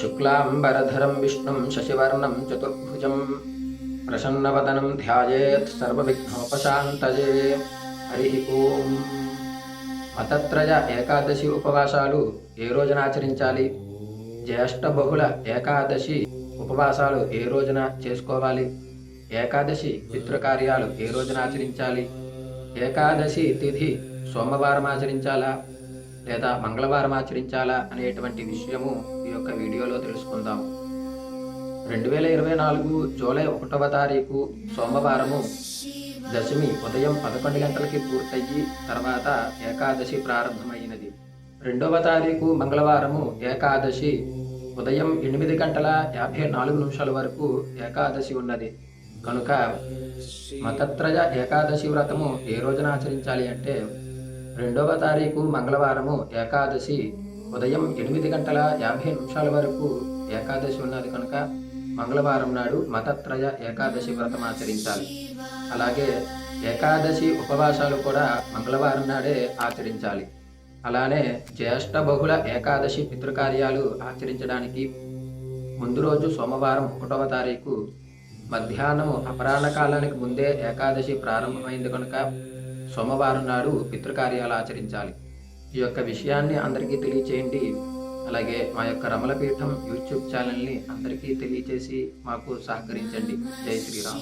శుక్లాంబరధరం విష్ణుం శశివర్ణం చతుర్భుజం ప్రసన్నవదనం ధ్యాయేత్ సర్వవిఘ్నోపశాంతయే హరి ఓం మతత్రయ ఏకాదశి ఉపవాసాలు ఏ రోజున ఆచరించాలి? జ్యేష్ఠ బహుళ ఏకాదశి ఉపవాసాలు ఏ రోజున చేసుకోవాలి? ఏకాదశి పితృకార్యాలు ఏ రోజున ఆచరించాలి? ఏకాదశి తిథి సోమవారం ఆచరించాలా? లేదా మంగళవారం ఆచరించాలా అనేటువంటి విషయము ఈ యొక్క వీడియోలో తెలుసుకుందాం. రెండు వేల ఇరవై నాలుగు జూలై ఒకటవ తారీఖు సోమవారము దశమి ఉదయం పదకొండు గంటలకి పూర్తయ్యి తర్వాత ఏకాదశి ప్రారంభమైనది. రెండవ తారీఖు మంగళవారము ఏకాదశి ఉదయం ఎనిమిది గంటల యాభై నాలుగు నిమిషాల వరకు ఏకాదశి ఉన్నది. కనుక మతత్రయ ఏకాదశి వ్రతము ఏ రోజున ఆచరించాలి అంటే రెండవ తారీఖు మంగళవారము ఏకాదశి. ఉదయం ఎనిమిది గంటల యాభై నిమిషాల వరకు ఏకాదశి ఉన్నది కనుక మంగళవారం నాడు మతత్రయ ఏకాదశి వ్రతం ఆచరించాలి. అలాగే ఏకాదశి ఉపవాసాలు కూడా మంగళవారం నాడే ఆచరించాలి. అలానే జ్యేష్ఠ బహుళ ఏకాదశి పితృకార్యాలు ఆచరించడానికి ముందు రోజు సోమవారం ఒకటవ తారీఖు మధ్యాహ్నం అపరాహ్న కాలానికి ముందే ఏకాదశి ప్రారంభమైంది కనుక సోమవారం నాడు పితృకార్యాలు ఆచరించాలి. ఈ యొక్క విషయాన్ని అందరికీ తెలియచేయండి. అలాగే మా యొక్క రమలపీఠం యూట్యూబ్ ఛానల్ని అందరికీ తెలియచేసి మాకు సహకరించండి. జై శ్రీరామ్.